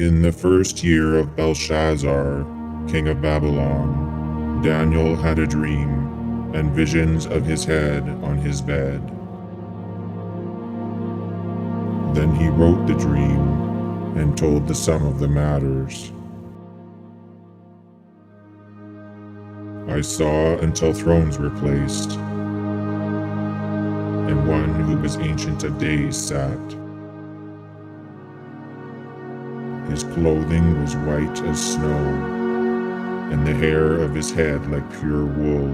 In the first year of Belshazzar, king of Babylon, Daniel had a dream and visions of his head on his bed. Then he wrote the dream and told the sum of the matters. I saw until thrones were placed, and one who was ancient of days sat. His clothing was white as snow, and the hair of his head like pure wool.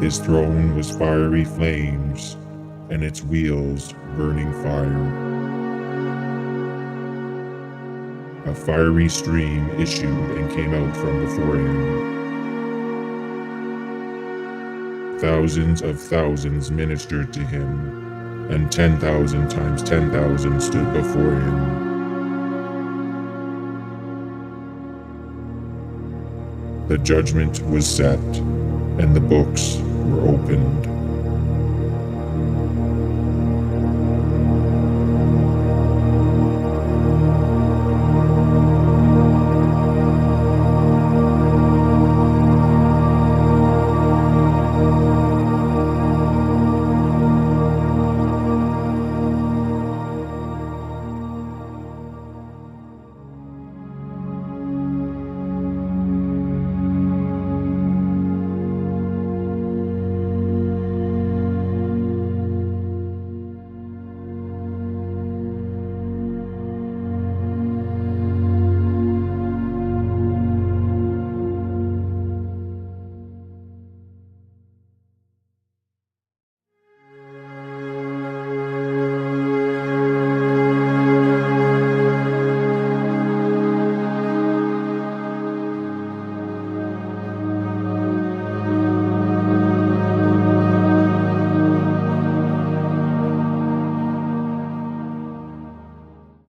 His throne was fiery flames, and its wheels burning fire. A fiery stream issued and came out from before him. Thousands of thousands ministered to him, and ten thousand times ten thousand stood before him. The judgment was set, and the books were opened.